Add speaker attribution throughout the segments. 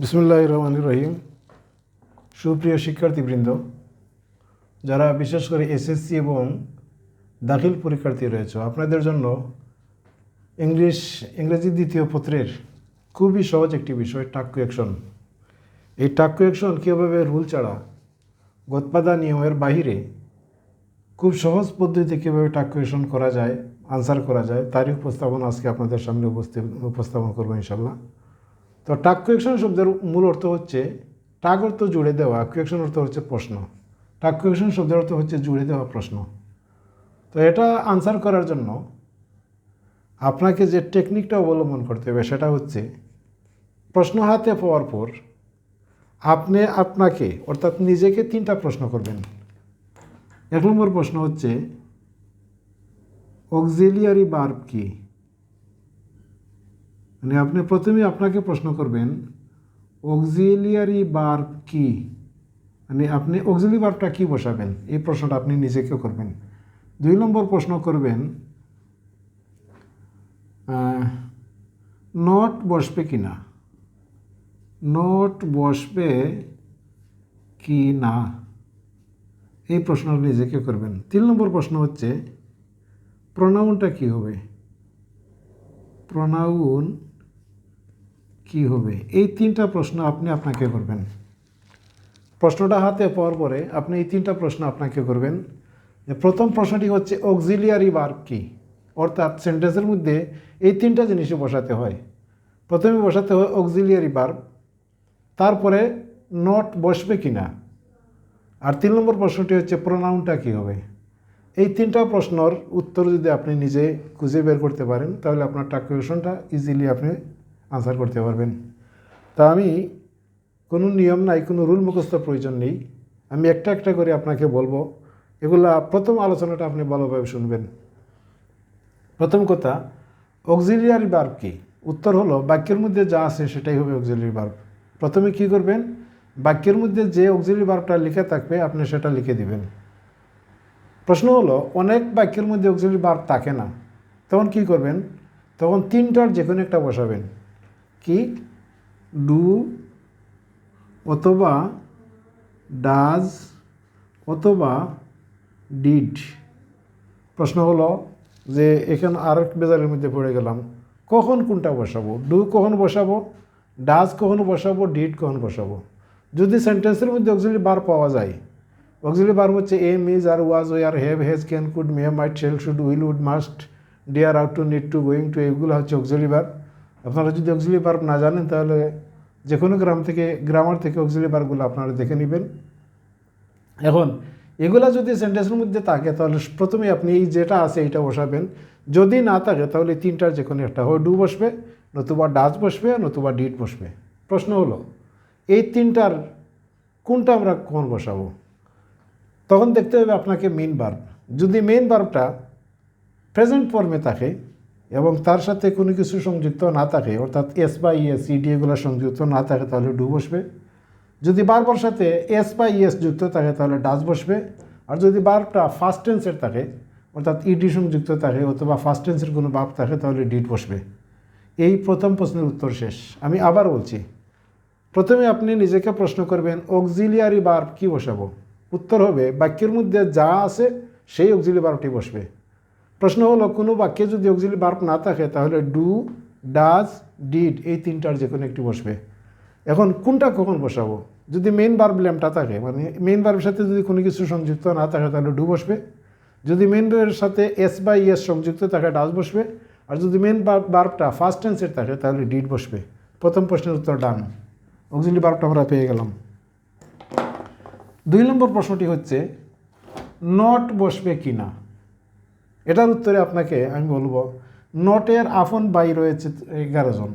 Speaker 1: বিসমুল্লাহ রহমানুর রহিম সুপ্রিয় শিক্ষার্থীবৃন্দ যারা বিশেষ করে এসএসসি এবং দাখিল পরীক্ষার্থী রয়েছে আপনাদের জন্য ইংলিশ ইংরেজি দ্বিতীয় পত্রের খুবই সহজ একটি বিষয় টাক্কু অ্যাকশন এই টাক্কু অ্যাকশন কীভাবে রুল ছাড়া গতপাদা নিয়মের বাহিরে খুব সহজ পদ্ধতিতে কীভাবে অ্যাকশন করা যায় আনসার করা যায় তারই উপস্থাপন আজকে আপনাদের সামনে উপস্থাপন করবো ইনশাল্লাহ তো টাক কোয়েকশন শব্দের মূল অর্থ হচ্ছে টাক অর্থ জুড়ে দেওয়া কোয়েকশন অর্থ হচ্ছে প্রশ্ন টাক কোয়েকশন শব্দের অর্থ হচ্ছে জুড়ে দেওয়া প্রশ্ন তো এটা আনসার করার জন্য আপনাকে যে টেকনিকটা অবলম্বন করতে হবে সেটা হচ্ছে প্রশ্ন হাতে পাওয়ার পর আপনি আপনাকে অর্থাৎ নিজেকে তিনটা প্রশ্ন করবেন এক নম্বর প্রশ্ন হচ্ছে অক্সিলিয়ারি বার্ব কী মানে আপনি প্রথমে আপনাকে প্রশ্ন করবেন অক্সিলিয়ারি বার্ব কি মানে আপনি অক্সিলি বার্বটা কী বসাবেন এই প্রশ্নটা আপনি নিজেকে করবেন দুই নম্বর প্রশ্ন করবেন নট বসবে কি না নট বসবে কি না এই প্রশ্ন নিজেকে করবেন তিন নম্বর প্রশ্ন হচ্ছে প্রনাউনটা কি হবে প্রনাউন কি হবে এই তিনটা প্রশ্ন আপনি আপনাকে করবেন প্রশ্নটা হাতে পাওয়ার পরে আপনি এই তিনটা প্রশ্ন আপনাকে করবেন প্রথম প্রশ্নটি হচ্ছে অক্সিলিয়ারি ভার্ব কী অর্থাৎ সেন্টেন্সের মধ্যে এই তিনটা জিনিসই বসাতে হয় প্রথমে বসাতে হয় অক্সিলিয়ারি বার তারপরে নট বসবে কি না আর তিন নম্বর প্রশ্নটি হচ্ছে প্রোনাউনটা কী হবে এই তিনটা প্রশ্নর উত্তর যদি আপনি নিজে খুঁজে বের করতে পারেন তাহলে আপনার টাকুয়েশনটা ইজিলি আপনি আনসার করতে পারবেন তা আমি কোনো নিয়ম নাই কোনো রুল মুখস্থ প্রয়োজন নেই আমি একটা একটা করে আপনাকে বলবো এগুলা প্রথম আলোচনাটা আপনি ভালোভাবে শুনবেন প্রথম কথা অক্সিলিয়ারি বার্ব কী উত্তর হলো বাক্যের মধ্যে যা আছে সেটাই হবে অক্সিলিয়ারি বার্ব প্রথমে কি করবেন বাক্যের মধ্যে যে অক্সিলিয়ারি বার্বটা লিখে থাকবে আপনি সেটা লিখে দিবেন প্রশ্ন হলো অনেক বাক্যের মধ্যে অক্সিলিয়ারি বার্ব থাকে না তখন কি করবেন তখন তিনটার যে কোনো একটা বসাবেন কি ডু অথবা ডাজ অথবা ডিড প্রশ্ন হলো যে এখানে আর এক বেজারের মধ্যে পড়ে গেলাম কখন কোনটা বসাবো ডু কখন বসাবো ডাজ কখন বসাবো ডিড কখন বসাবো যদি সেন্টেন্সের মধ্যে অক্সিলি বার পাওয়া যায় অক্সিলি বার হচ্ছে am is are was are have has can could may might shall should will would must dare ought to need to going to এগুলো হচ্ছে অক্সিলি বার আপনারা যদি অক্সিলি ভার্ব না জানেন তাহলে যে কোনো গ্রাম থেকে গ্রামার থেকে অক্সিলি পার্কগুলো আপনারা দেখে নেবেন এখন এগুলা যদি সেন্টেন্সের মধ্যে থাকে তাহলে প্রথমে আপনি এই যেটা আছে এটা বসাবেন যদি না থাকে তাহলে তিনটার যে কোনো একটা হয় ডু বসবে নতুবা ডাচ বসবে নতুবা ডিট বসবে প্রশ্ন হলো এই তিনটার কোনটা আমরা কোন বসাবো তখন দেখতে হবে আপনাকে মেন বার্ব যদি মেন বার্বটা প্রেজেন্ট ফর্মে থাকে এবং তার সাথে কোনো কিছু সংযুক্ত না থাকে অর্থাৎ এস বাই এস ইডি এগুলো সংযুক্ত না থাকে তাহলে ডু বসবে যদি বারবার সাথে এস বা ইএস যুক্ত থাকে তাহলে ডাস বসবে আর যদি বার্বটা ফার্স্ট টেন্সের থাকে অর্থাৎ ইডি e সংযুক্ত থাকে অথবা ফার্স্ট টেন্সের কোনো বাপ থাকে তাহলে ডিট বসবে এই প্রথম প্রশ্নের উত্তর শেষ আমি আবার বলছি প্রথমে আপনি নিজেকে প্রশ্ন করবেন অক্সিলিয়ারি বার্ব কী বসাবো উত্তর হবে বাক্যের মধ্যে যা আছে সেই অক্সিলি বার্বটি বসবে প্রশ্ন হলো কোনো বাক্যে যদি অক্সিলি বার্ব না থাকে তাহলে ডু ডাজ ডিড এই তিনটার যে কোনো একটি বসবে এখন কোনটা কখন বসাবো যদি মেন বার্ব ল্যাম্পটা থাকে মানে মেন বার্বের সাথে যদি কোনো কিছু সংযুক্ত না থাকে তাহলে ডু বসবে যদি মেন বার্বের সাথে এস বাই এস সংযুক্ত থাকে ডাজ বসবে আর যদি মেন বার্বটা ফার্স্ট টেন্সের থাকে তাহলে ডিড বসবে প্রথম প্রশ্নের উত্তর ডান অক্সিলি বার্বটা আমরা পেয়ে গেলাম দুই নম্বর প্রশ্নটি হচ্ছে নট বসবে কি না এটার উত্তরে আপনাকে আমি বলবো নটের আফন বাই রয়েছে এগারো জন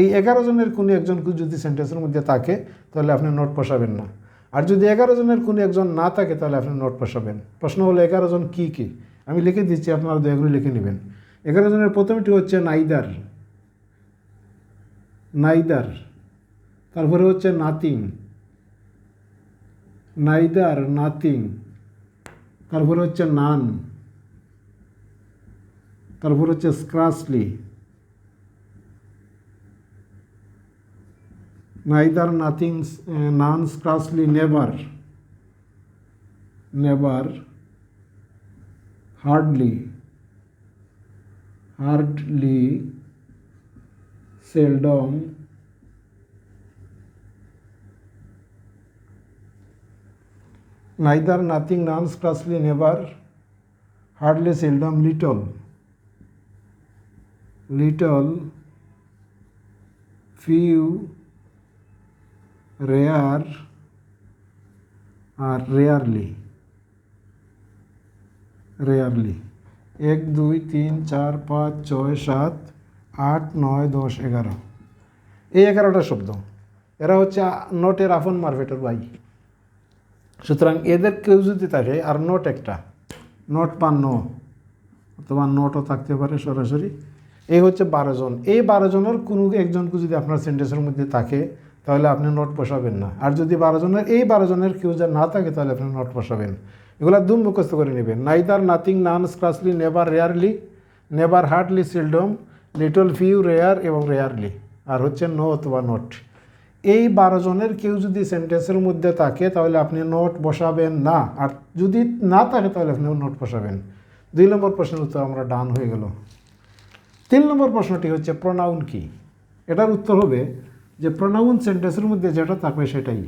Speaker 1: এই এগারো জনের কোনো একজন যদি সেন্টেন্সের মধ্যে থাকে তাহলে আপনি নোট পোষাবেন না আর যদি এগারো জনের কোনো একজন না থাকে তাহলে আপনি নোট পোষাবেন প্রশ্ন হলো এগারো জন কী কী আমি লিখে দিচ্ছি আপনারা দয়া করে লিখে নেবেন এগারো জনের প্রথমটি হচ্ছে নাইদার নাইদার তারপরে হচ্ছে নাতিং নাইদার নাতিং তারপরে হচ্ছে নান তারপর হচ্ছে scarcely neither nothing none scarcely never never hardly hardly seldom neither nothing eh, non scarcely never hardly seldom little little few rare আর রেয়ারলি রেয়ারলি এক দুই তিন চার পাঁচ ছয় সাত আট নয় দশ এগারো এই এগারোটা শব্দ এরা হচ্ছে নোটের আফন মার্ভেটের ভাই সুতরাং এদের কেউ যদি থাকে আর নোট একটা নোট পান অথবা নোটও থাকতে পারে সরাসরি এই হচ্ছে বারো জন এই বারো জনের কোনো একজনকে যদি আপনার সেন্টেন্সের মধ্যে থাকে তাহলে আপনি নোট বসাবেন না আর যদি বারো জনের এই বারো জনের কেউ যা না থাকে তাহলে আপনি নোট বসাবেন এগুলো দুম মুখস্থ করে নেবেন neither nothing none scarcely never rarely never hardly seldom little few rare এবং রেয়ারলি আর হচ্ছে নো অথবা নোট এই বারো জনের কেউ যদি সেন্টেন্সের মধ্যে থাকে তাহলে আপনি নোট বসাবেন না আর যদি না থাকে তাহলে আপনি নোট বসাবেন দুই নম্বর প্রশ্নের উত্তর আমরা ডান হয়ে গেল তিন নম্বর প্রশ্নটি হচ্ছে প্রোনাউন কি এটার উত্তর হবে যে প্রোনাউন সেন্টেন্সের মধ্যে যেটা থাকবে সেটাই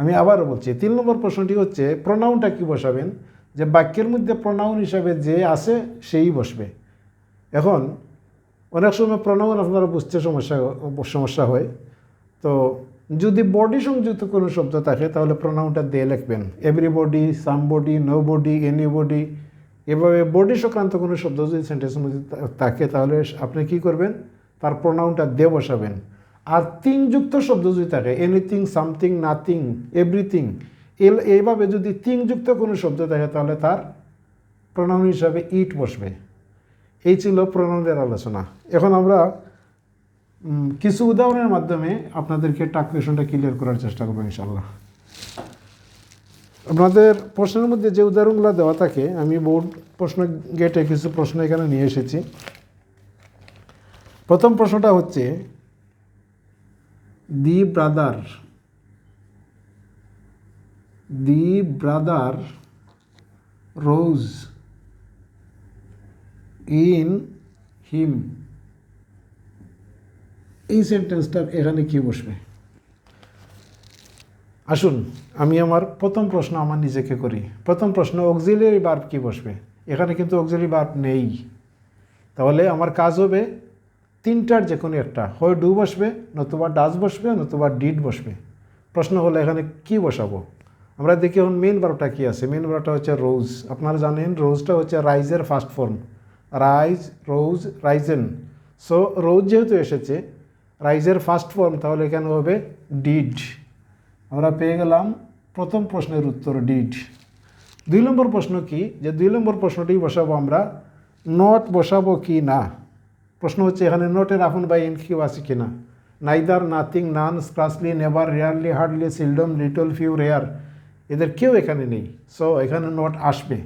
Speaker 1: আমি আবারও বলছি তিন নম্বর প্রশ্নটি হচ্ছে প্রোনাউনটা কি বসাবেন যে বাক্যের মধ্যে প্রোনাউন হিসাবে যে আছে সেই বসবে এখন অনেক সময় প্রোনাউন আপনারা বুঝতে সমস্যা সমস্যা হয় তো যদি বডি সংযুক্ত কোনো শব্দ থাকে তাহলে প্রোনাউনটা দিয়ে লিখবেন everybody somebody nobody anybody এভাবে বডি সংক্রান্ত কোনো শব্দ যদি সেন্টেন্সের মধ্যে থাকে তাহলে আপনি কি করবেন তার প্রোনাউনটা দিয়ে বসাবেন আর তিন যুক্ত শব্দ যদি থাকে এনিথিং সামথিং নাথিং এভরিথিং এল এইভাবে যদি তিন যুক্ত কোনো শব্দ থাকে তাহলে তার প্রোনাউন হিসাবে ইট বসবে এই ছিল প্রোনাউনের আলোচনা এখন আমরা কিছু উদাহরণের মাধ্যমে আপনাদেরকে টাকুয়েশনটা ক্লিয়ার করার চেষ্টা করবো ইনশাল্লাহ আপনাদের প্রশ্নের মধ্যে যে উদাহরণগুলো দেওয়া থাকে আমি বোর্ড প্রশ্ন গেটে কিছু প্রশ্ন এখানে নিয়ে এসেছি প্রথম প্রশ্নটা হচ্ছে the brother the brother rose in him এই সেন্টেন্সটা এখানে কি বসবে আসুন আমি আমার প্রথম প্রশ্ন আমার নিজেকে করি প্রথম প্রশ্ন অক্সিলারি বার্ব কি বসবে এখানে কিন্তু অক্সিলারি বার্ব নেই তাহলে আমার কাজ হবে তিনটার যে কোনো একটা হয় ডু বসবে নতুবা ডাস বসবে নতুবা ডিড বসবে প্রশ্ন হলো এখানে কি বসাবো আমরা দেখি এখন মেন বারোটা কী আছে মেন বারোটা হচ্ছে রোজ আপনারা জানেন রোজটা হচ্ছে রাইজের first form rise rose risen so rose যেহেতু এসেছে রাইজের ফার্স্ট ফর্ম তাহলে এখানে হবে ডিড আমরা পেয়ে গেলাম প্রথম প্রশ্নের উত্তর ডিড দুই নম্বর প্রশ্ন কি যে দুই নম্বর প্রশ্নটি বসাবো আমরা নট বসাবো কি না প্রশ্ন হচ্ছে এখানে নোটের আফন বাই ইন কিউ আছে কি না neither nothing none scarcely never rarely hardly seldom little few rare এদের কেউ এখানে নেই সো এখানে নোট আসবে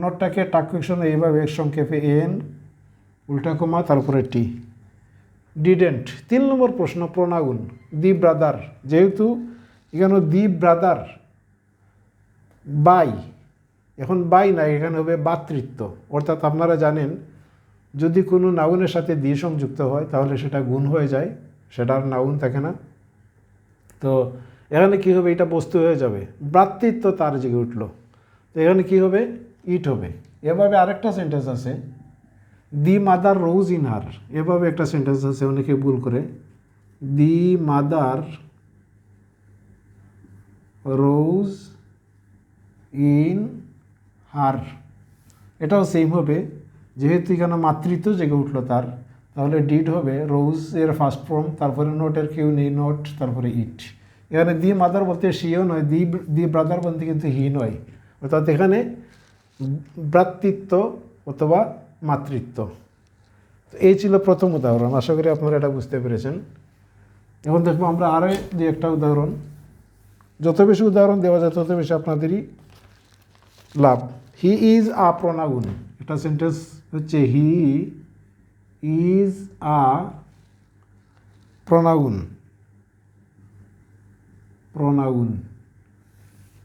Speaker 1: নটটাকে টাকুশনে এইভাবে সংক্ষেপে এন উল্টা কমা তারপরে টি ডিডেন্ট তিন নম্বর প্রশ্ন প্রণাগুন দি ব্রাদার যেহেতু এখানে দি ব্রাদার বাই এখন বাই না এখানে হবে বাতৃত্ব অর্থাৎ আপনারা জানেন যদি কোনো নাউনের সাথে দি সংযুক্ত হয় তাহলে সেটা গুণ হয়ে যায় সেটার নাউন থাকে না তো এখানে কি হবে এটা বস্তু হয়ে যাবে ব্রাতৃত্ব তার জেগে উঠল তো এখানে কি হবে ইট হবে এভাবে আরেকটা সেন্টেন্স আছে the mother rose in her এভাবে একটা সেন্টেন্স আছে অনেকে ভুল করে the mother rose in her এটাও সেম হবে যেহেতু এখানে মাতৃত্ব জেগে উঠলো তার তাহলে ডিড হবে রোজ এর ফার্স্ট ফর্ম তারপরে নোটের কেউ নেই নোট তারপরে ইট এখানে দি মাদার বলতে সিও নয় দি দি ব্রাদার বলতে কিন্তু হি নয় অর্থাৎ এখানে ব্রাতৃত্ব অথবা মাতৃত্ব তো এই ছিল প্রথম উদাহরণ আশা করি আপনারা এটা বুঝতে পেরেছেন এখন দেখবো আমরা আরও দু একটা উদাহরণ যত বেশি উদাহরণ দেওয়া যায় তত বেশি আপনাদেরই লাভ হি ইজ আ প্রণাগুণ এটা সেন্টেন্স হচ্ছে হি ইজ আ প্রণাগুণ প্রণাগুণ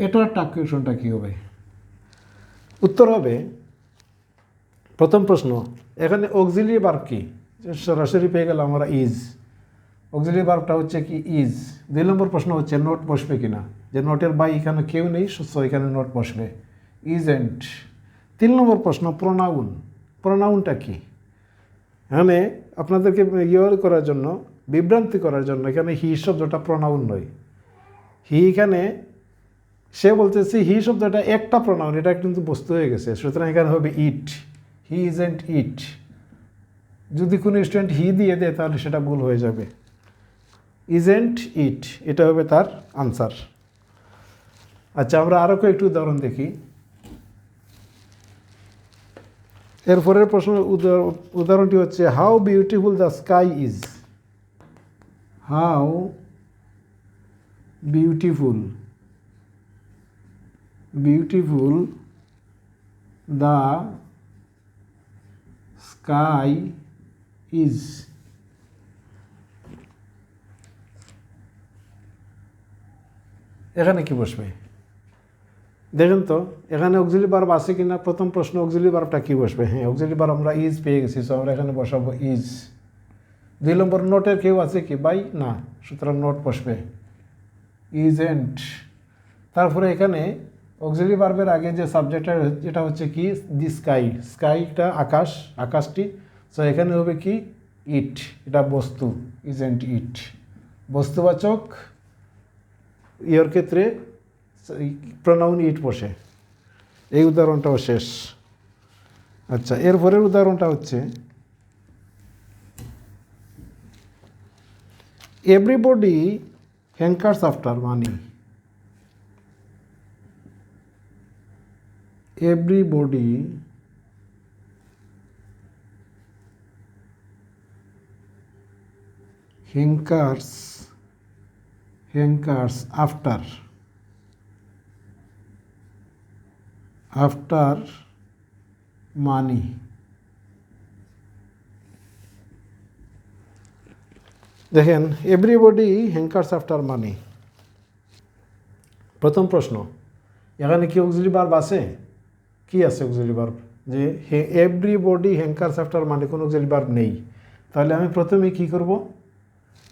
Speaker 1: এটার টাকুয়েশনটা কী হবে উত্তর হবে প্রথম প্রশ্ন এখানে অক্সিলি বার কি সরাসরি পেয়ে গেল আমরা ইজ অক্সিলারি ভার্বটা হচ্ছে কি ইজ দুই নম্বর প্রশ্ন হচ্ছে নোট বসবে কি না যে নোটের বাই এখানে কেউ নেই সুস্থ এখানে নোট বসবে ইজ এন্ড তিন নম্বর প্রশ্ন প্রোনাউন প্রোনাউনটা কি এখানে আপনাদেরকে ইয়ে করার জন্য বিভ্রান্তি করার জন্য এখানে হি শব্দটা প্রোনাউন নয় হি এখানে সে বলতেছে হি শব্দটা একটা প্রোনাউন এটা কিন্তু বস্তু হয়ে গেছে সুতরাং এখানে হবে ইট হি ইজ এন্ড ইট যদি কোনো স্টুডেন্ট হি দিয়ে দেয় তাহলে সেটা ভুল হয়ে যাবে ইজেন্ট ইট এটা হবে তার আনসার আচ্ছা আমরা আরও কয়েকটি উদাহরণ দেখি এরপরের প্রশ্ন উদাহরণটি হচ্ছে how beautiful the sky is how beautiful beautiful the sky is এখানে কি বসবে দেখেন তো এখানে অক্সিলি বার্ব আছে কি না প্রথম প্রশ্ন অক্সিলি বার্বটা কী বসবে হ্যাঁ অক্সিলি বার্ব আমরা ইজ পেয়ে গেছি সো আমরা এখানে বসাবো ইজ দুই নম্বর নোটের কেউ আছে কি বাই না সুতরাং নোট বসবে ইজ এন্ড তারপরে এখানে অক্সিলি বার্বের আগে যে সাবজেক্টটা যেটা হচ্ছে কি দি স্কাই স্কাইটা আকাশ আকাশটি সো এখানে হবে কি ইট এটা বস্তু ইজ এন্ড ইট বস্তুবাচক ইয়ের ক্ষেত্রে প্রনাউন ইট বসে এই উদাহরণটাও শেষ আচ্ছা এরপরের উদাহরণটা হচ্ছে everybody hankers after money everybody hankers hankers after after money দেখেন এভরিবডি হ্যাঙ্কার্স আফটার মানি প্রথম প্রশ্ন এখানে কি অক্সিলি বার্ব আছে কি আছে অক্সিলি বার্ব যে এভরিবডি হ্যাঙ্কার্স আফটার মানি কোনো অক্সিলি বার্ব নেই তাহলে আমি প্রথমে কি করব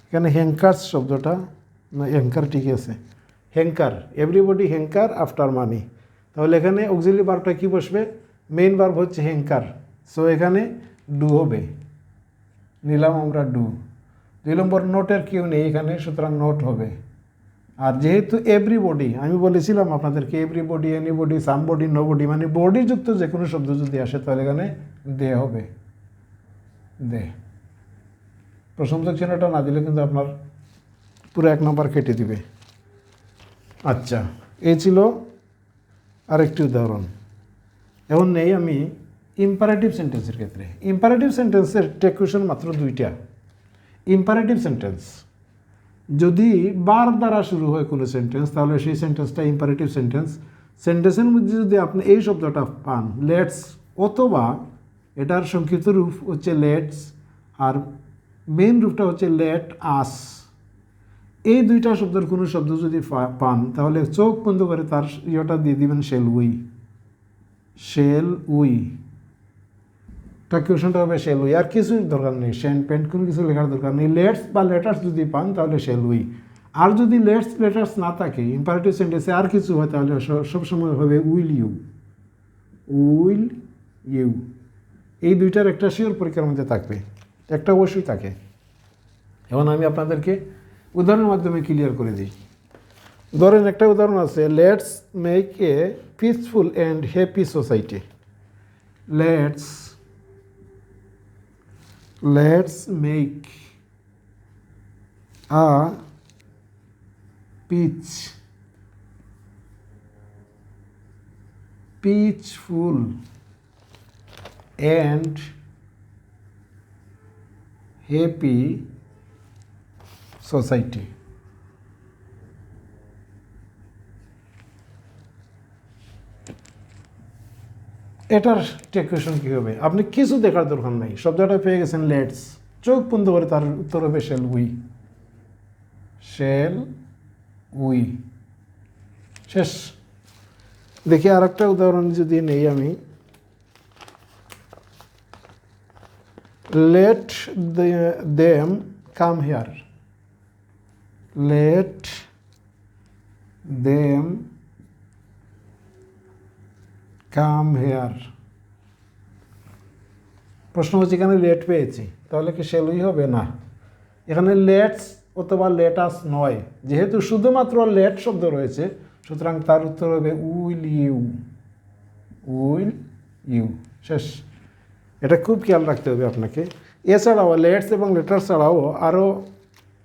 Speaker 1: এখানে হ্যাঙ্কার্স শব্দটা না হ্যাঙ্কার ঠিক আছে হ্যাঙ্কার এভরিবডি হ্যাঙ্কার আফটার মানি তাহলে এখানে অক্সিলি বার্বটা কি বসবে মেইন বার্ব হচ্ছে হ্যাঙ্কার সো এখানে ডু হবে নিলাম আমরা ডু দুই নম্বর নোটের কেউ নেই এখানে সুতরাং নোট হবে আর যেহেতু এভরিবডি আমি বলেছিলাম আপনাদেরকে এভরিবডি এনিবডি সামবডি নোবডি মানে বডিযুক্ত যে কোনো শব্দ যদি আসে তাহলে এখানে দে হবে দে প্রশংসক চিহ্নটা না দিলে কিন্তু আপনার পুরো এক নম্বর কেটে দিবে আচ্ছা এই ছিল আরেকটি উদাহরণ এখন নেই আমি ইম্পারেটিভ সেন্টেন্সের ক্ষেত্রে ইম্পারেটিভ সেন্টেন্সের টেকুশন মাত্র দুইটা ইম্পারেটিভ সেন্টেন্স যদি বার দ্বারা শুরু হয় কোনো সেন্টেন্স তাহলে সেই সেন্টেন্সটা ইম্পারেটিভ সেন্টেন্স সেন্টেন্সের মধ্যে যদি আপনি এই শব্দটা পান লেটস অথবা এটার সংক্ষিপ্ত রূপ হচ্ছে লেটস আর মেন রূপটা হচ্ছে লেট আস এই দুইটা শব্দের কোনো শব্দ যদি পান তাহলে চোখ বন্ধ করে তার ইয়েটা দিয়ে দিবেন শেল উই শেল উই কিউশনটা হবে শেল উই আর কিছু দরকার নেই শেন প্যান্ট কোনো কিছু লেখার দরকার নেই লেটস বা লেটার্স যদি পান তাহলে শেল উই আর যদি লেটস লেটার্স না থাকে ইম্পারেটিভ সেন্টেন্সে আর কিছু হয় তাহলে সবসময় হবে উইল ইউ উইল ইউ এই দুইটার একটা শিওর পরীক্ষার মধ্যে থাকবে একটা অবশ্যই থাকে এখন আমি আপনাদেরকে উদাহরণের মাধ্যমে ক্লিয়ার করে দিই ধরেন একটা উদাহরণ আছে let's make a peaceful and happy society let's let's make a peace peaceful and happy society এটার টেকুয়েশন কী হবে আপনি কিছু দেখার দরকার নাই শব্দটা পেয়ে গেছেন লেটস চোখ বন্ধ করে তার উত্তর হবে শেল উই শেল উই শেষ দেখি আর একটা উদাহরণ যদি নেই আমি let them come here let them come here প্রশ্ন হচ্ছে এখানে লেট পেয়েছি তাহলে কি সেলুই হবে না এখানে লেটস অথবা লেটাস নয় যেহেতু শুধুমাত্র লেট শব্দ রয়েছে সুতরাং তার উত্তর হবে উইল ইউ উইল ইউ শেষ এটা খুব খেয়াল রাখতে হবে আপনাকে এছাড়াও লেটস এবং লেটার ছাড়াও আরও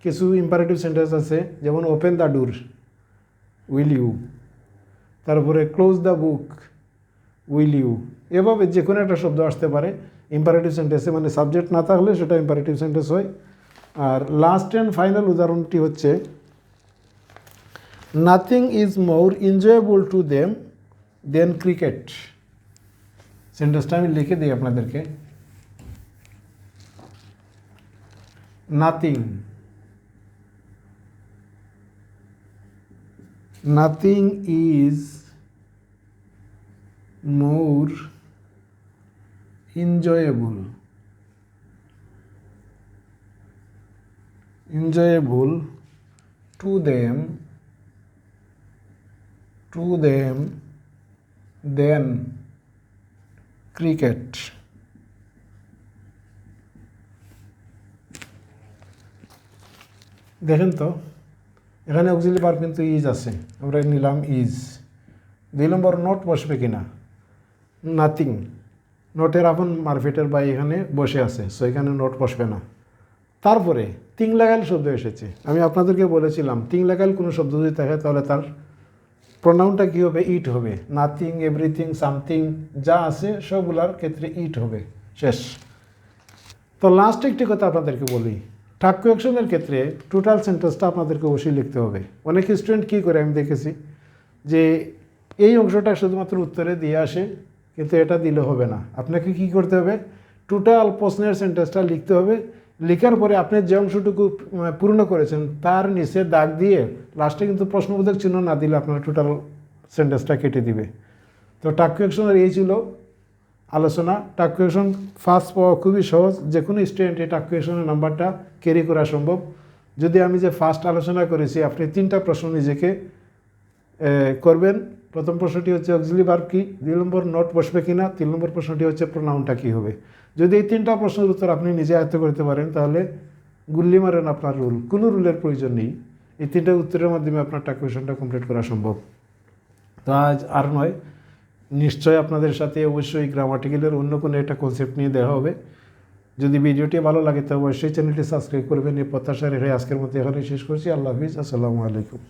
Speaker 1: কিছু ইম্পারেটিভ সেন্টেন্স আছে যেমন open the door will you তারপরে close the book will you এভাবে যে কোনো একটা শব্দ আসতে পারে ইম্পারেটিভ সেন্টেন্সে মানে সাবজেক্ট না থাকলে সেটা ইম্পারেটিভ সেন্টেন্স হয় আর লাস্ট অ্যান্ড ফাইনাল উদাহরণটি হচ্ছে nothing is more enjoyable to them then cricket সেন্টেন্সটা আমি লিখে দিই আপনাদেরকে nothing nothing is more enjoyable enjoyable to them to them than cricket দেখেন তো এখানে অক্সিলি পার কিন্তু ইজ আছে আমরা নিলাম ইজ দুই নম্বর নোট বসবে কিনা নাথিং নোটের আপন মার্কেটের বাই এখানে বসে আছে সো এখানে নোট বসবে না তারপরে তিন লাগাইল শব্দ এসেছে আমি আপনাদেরকে বলেছিলাম তিন লাগাইল কোনো শব্দ যদি থাকে তাহলে তার প্রোনাউনটা কী হবে ইট হবে নাথিং এভরিথিং সামথিং যা আছে সবগুলার ক্ষেত্রে ইট হবে শেষ তো লাস্ট একটি কথা আপনাদেরকে বলি টাক কোয়েকশনের ক্ষেত্রে টোটাল সেন্টেন্সটা আপনাদেরকে অবশ্যই লিখতে হবে অনেক স্টুডেন্ট কী করে আমি দেখেছি যে এই অংশটা শুধুমাত্র উত্তরে দিয়ে আসে কিন্তু এটা দিলে হবে না আপনাকে কি করতে হবে টোটাল প্রশ্নের সেন্টেন্সটা লিখতে হবে লেখার পরে আপনি যে অংশটুকু পূর্ণ করেছেন তার নিচে দাগ দিয়ে লাস্টে কিন্তু প্রশ্নবোধক চিহ্ন না দিলে আপনার টোটাল সেন্টেন্সটা কেটে দিবে তো কোয়েকশনের এই ছিল আলোচনা টাকুয়েশন ফার্স্ট পাওয়া খুবই সহজ যে কোনো স্টুডেন্ট এই টাকুয়েশনের নাম্বারটা ক্যারি করা সম্ভব যদি আমি যে ফার্স্ট আলোচনা করেছি আপনি তিনটা প্রশ্ন নিজেকে করবেন প্রথম প্রশ্নটি হচ্ছে অক্সিলি ভার্ব কী দুই নম্বর নোট বসবে কি না তিন নম্বর প্রশ্নটি হচ্ছে প্রোনাউনটা কী হবে যদি এই তিনটা প্রশ্নের উত্তর আপনি নিজে আয়ত্ত করতে পারেন তাহলে গুল্লি মারেন আপনার রুল কোনো রুলের প্রয়োজন নেই এই তিনটা উত্তরের মাধ্যমে আপনার টাকুয়েশনটা কমপ্লিট করা সম্ভব তো আজ আর নয় নিশ্চয় আপনাদের সাথে অবশ্যই গ্রামাটিক্যালের অন্য কোনো একটা কনসেপ্ট নিয়ে দেওয়া হবে যদি ভিডিওটি ভালো লাগে তো অবশ্যই চ্যানেলটি সাবস্ক্রাইব করবেন এই প্রত্যাশা রেখে আজকের মধ্যে এখানে শেষ করছি আল্লাহ হাফিজ আসসালামু আলাইকুম